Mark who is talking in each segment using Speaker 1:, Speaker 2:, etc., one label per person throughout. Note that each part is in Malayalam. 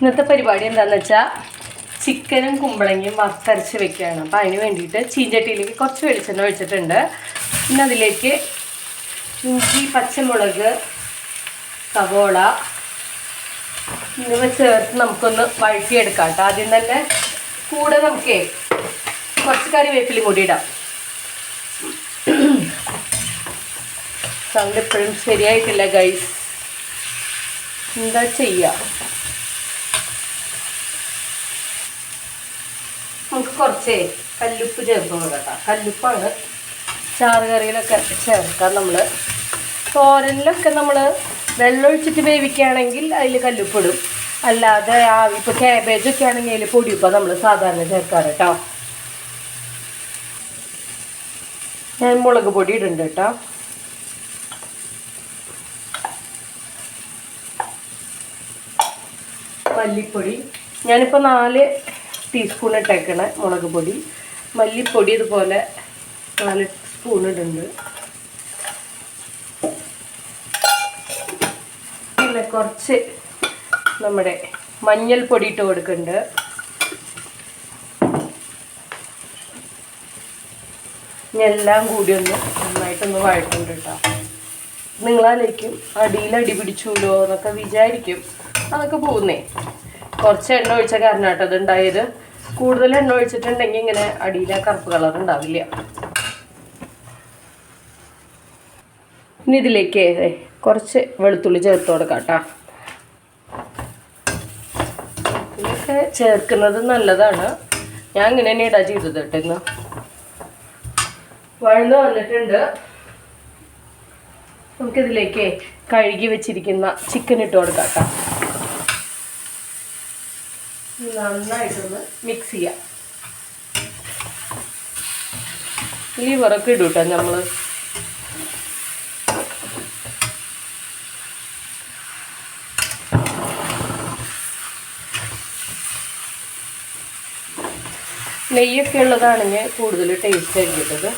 Speaker 1: ഇന്നത്തെ പരിപാടി എന്താണെന്ന് വെച്ചാൽ ചിക്കനും കുമ്പളങ്ങയും വറുത്തരച്ച് വെക്കുകയാണ്. അപ്പോൾ അതിന് വേണ്ടിയിട്ട് ചീഞ്ചട്ടിയിലേക്ക് കുറച്ച് വെളിച്ചെണ്ണ ഒഴിച്ചിട്ടുണ്ട്. പിന്നെ അതിലേക്ക് ഇഞ്ചി പച്ചമുളക് സവോള എന്നിവ ചേർത്ത് നമുക്കൊന്ന് വഴറ്റിയെടുക്കാം കേട്ടോ. ആദ്യം തന്നെ കൂടെ നമുക്ക് കുറച്ച് കറിവേപ്പിലും കൂടി ഇടാം. സൗണ്ട് എപ്പോഴും ശരിയായിട്ടില്ല ഗൈസ് എന്താ ചെയ്യുക നമുക്ക് കുറച്ചേ കല്ലുപ്പ് ചേർത്ത് കൊടുക്കാം കല്ലുപ്പാണ് ചാറ് കറിയിലൊക്കെ ചേർക്കാം നമ്മൾ തോരനിലൊക്കെ നമ്മൾ വെള്ളമൊഴിച്ചിട്ട് വേവിക്കുകയാണെങ്കിൽ അതിൽ കല്ലുപ്പിടും. അല്ലാതെ ആ ഇപ്പോൾ ക്യാബേജൊക്കെ ആണെങ്കിൽ അതിൽ പൊടിയുപ്പോൾ നമ്മൾ സാധാരണ ചേർക്കാറ് കേട്ടോ. ഞാൻ മുളക് പൊടി ഇടുന്നുണ്ട് കേട്ടോ. മല്ലിപ്പൊടി. ഞാനിപ്പോൾ നാല് ടീസ്പൂൺ ഇട്ടേക്കണ മുളക് പൊടി. മല്ലിപ്പൊടി ഇതുപോലെ നാല് സ്പൂൺ ഇടുന്നുണ്ട് പിന്നെ കുറച്ച് നമ്മുടെ മഞ്ഞൾപ്പൊടി ഇട്ട് കൊടുക്കുന്നുണ്ട്. എല്ലാം കൂടി ഒന്ന് നന്നായിട്ടൊന്ന് വഴറ്റുന്നുണ്ട് കേട്ടോ. നിങ്ങളാലേക്കും അടിയിൽ അടി പിടിച്ചൂലോ എന്നൊക്കെ വിചാരിക്കും. അതൊക്കെ പോകുന്നേ. കുറച്ച് എണ്ണ ഒഴിച്ച കാരണം കേട്ടോ ഉണ്ടായത് കൂടുതൽ എണ്ണ ഒഴിച്ചിട്ടുണ്ടെങ്കിൽ ഇങ്ങനെ അടിയിലെ കറുപ്പ് കളർ ഉണ്ടാവില്ല. ഇനി ഇതിലേക്ക് കുറച്ച് വെളുത്തുള്ളി ചേർത്ത് കൊടുക്കാം കേട്ടോ ചേർക്കുന്നത് നല്ലതാണ്. ഞാൻ ഇങ്ങനെ തന്നെ ഇടാ ചെയ്തത് കേട്ടോ ഇന്ന്. വഴന്ന് വന്നിട്ടുണ്ട്. നമുക്കിതിലേക്ക് കഴുകി വെച്ചിരിക്കുന്ന ചിക്കൻ ഇട്ട് കൊടുക്കാം കേട്ടോ നന്നായിട്ടൊന്ന് മിക്സ് ചെയ്യാം. ഈ ഇടും കേട്ടോ നമ്മൾ നെയ്യൊക്കെ ഉള്ളതാണെങ്കിൽ കൂടുതൽ ടേസ്റ്റ് ആയിരിക്കട്ടത്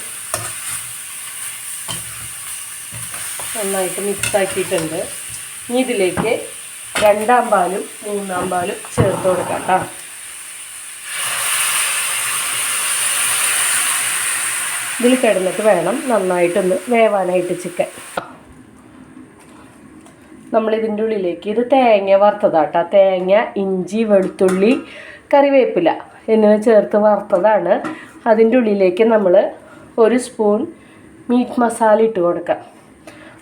Speaker 1: നന്നായിട്ട് മിക്സ് ആക്കിയിട്ടുണ്ട്. ഇനി ഇതിലേക്ക് രണ്ടാം പാലും മൂന്നാം പാലും ചേർത്ത് കൊടുക്കാം ഇതിൽ കിടന്നിട്ട് വേണം നന്നായിട്ടൊന്ന് വേവാനായിട്ട് ചിക്കൻ. നമ്മൾ ഇതിന്റെ ഉള്ളിലേക്ക് ഇത് തേങ്ങ വറുത്തതാട്ടോ തേങ്ങ ഇഞ്ചി വെളുത്തുള്ളി കറിവേപ്പില എന്നിവ ചേർത്ത് വറുത്തതാണ്. അതിന്റെ ഉള്ളിലേക്ക് നമ്മൾ ഒരു സ്പൂൺ മീറ്റ് മസാല ഇട്ട് കൊടുക്കാം.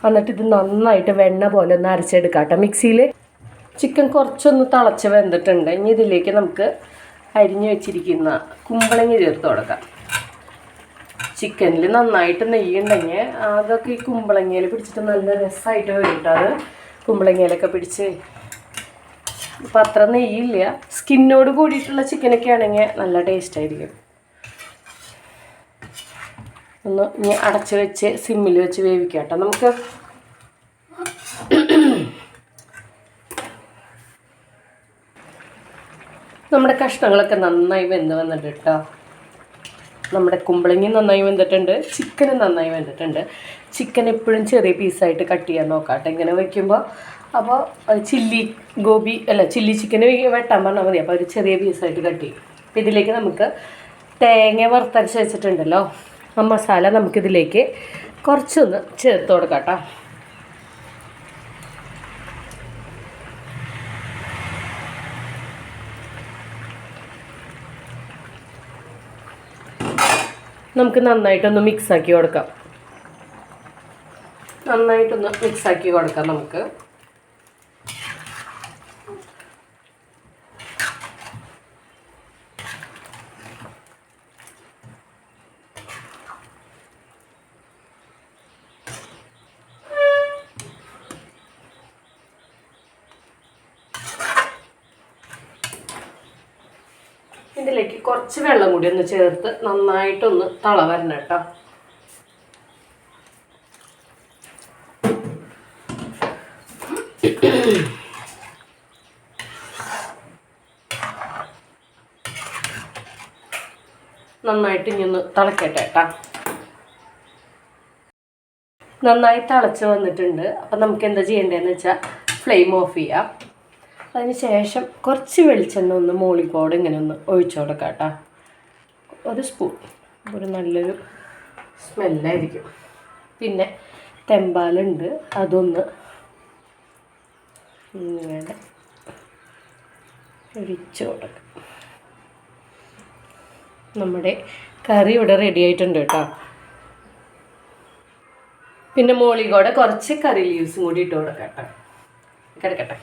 Speaker 1: എന്നിട്ട് ഇത് നന്നായിട്ട് വെണ്ണ പോലെ ഒന്ന് അരച്ചെടുക്കാം കേട്ടോ മിക്സിയിൽ ചിക്കൻ കുറച്ചൊന്ന് തിളച്ച് വെന്തിട്ടുണ്ട്. ഇനി ഇതിലേക്ക് നമുക്ക് അരിഞ്ഞു വെച്ചിരിക്കുന്ന കുമ്പളങ്ങ ചേർത്ത് കൊടുക്കാം. ചിക്കനിൽ നന്നായിട്ട് നെയ്യുണ്ടെങ്കിൽ അതൊക്കെ ഈ കുമ്പളങ്ങയിൽ പിടിച്ചിട്ട് നല്ല രസമായിട്ട് വരും അത്. കുമ്പളങ്ങയിലൊക്കെ പിടിച്ച്. ഇപ്പം അത്ര നെയ്യില്ല. സ്കിന്നോട് കൂടിയിട്ടുള്ള ചിക്കനൊക്കെ ആണെങ്കിൽ നല്ല ടേസ്റ്റ് ആയിരിക്കും. ഒന്ന് ഇനി അടച്ച് വെച്ച് സിമ്മിൽ വെച്ച് വേവിക്കാം കേട്ടോ. നമുക്ക് നമ്മുടെ കഷ്ണങ്ങളൊക്കെ നന്നായി വെന്ത് വന്നിട്ട് കേട്ടോ നമ്മുടെ കുമ്പളങ്ങി നന്നായി വെന്തിട്ടുണ്ട് ചിക്കനും നന്നായി വെന്തിട്ടുണ്ട്. ചിക്കൻ എപ്പോഴും ചെറിയ പീസായിട്ട് കട്ട് ചെയ്യാൻ നോക്കാട്ടെ. ഇങ്ങനെ വെക്കുമ്പോൾ അപ്പോൾ ചില്ലി ഗോബി അല്ല ചില്ലി ചിക്കൻ വെട്ടാൻ പറഞ്ഞാൽ മതി. അപ്പോൾ ഒരു ചെറിയ പീസായിട്ട് കട്ട് ചെയ്യും. അപ്പോൾ ഇതിലേക്ക് നമുക്ക് തേങ്ങ വറുത്തരച്ച് വെച്ചിട്ടുണ്ടല്ലോ. ആ മസാല നമുക്കിതിലേക്ക് കുറച്ചൊന്ന് ചേർത്ത് കൊടുക്കാം കേട്ടോ നമുക്ക് നന്നായിട്ടൊന്ന് മിക്സ് ആക്കി കൊടുക്കാം. നന്നായിട്ടൊന്ന് മിക്സ് ആക്കി കൊടുക്കാം നമുക്ക്. ഇതിലേക്ക് കുറച്ച് വെള്ളം കൂടി ഒന്ന് ചേർത്ത് നന്നായിട്ടൊന്ന് തള വരണം കേട്ടോ. നന്നായിട്ട് ഇനി ഒന്ന് തിളക്കട്ടെ കേട്ടോ. നന്നായി തിളച്ച് വന്നിട്ടുണ്ട്. അപ്പം നമുക്ക് എന്താ ചെയ്യേണ്ടതെന്ന് വെച്ചാൽ ഫ്ലെയിം ഓഫ് ചെയ്യാം. അതിന് ശേഷം കുറച്ച് വെളിച്ചെണ്ണ ഒന്ന് മോളിക്കോട് ഇങ്ങനെ ഒന്ന് ഒഴിച്ചു കൊടുക്കാം കേട്ടോ ഒരു സ്പൂൺ ഒരു നല്ലൊരു സ്മെല്ലായിരിക്കും പിന്നെ തെമ്പാലുണ്ട്. അതൊന്ന് ഇങ്ങനെ ഒഴിച്ചു കൊടുക്കാം. നമ്മുടെ കറി ഇവിടെ റെഡി ആയിട്ടുണ്ട് കേട്ടോ. പിന്നെ മോളിക്കോടെ കുറച്ച് കറി ലീവ്സും കൂടി ഇട്ട് കൊടുക്കാം കേട്ടോ. കിടക്കട്ടെ.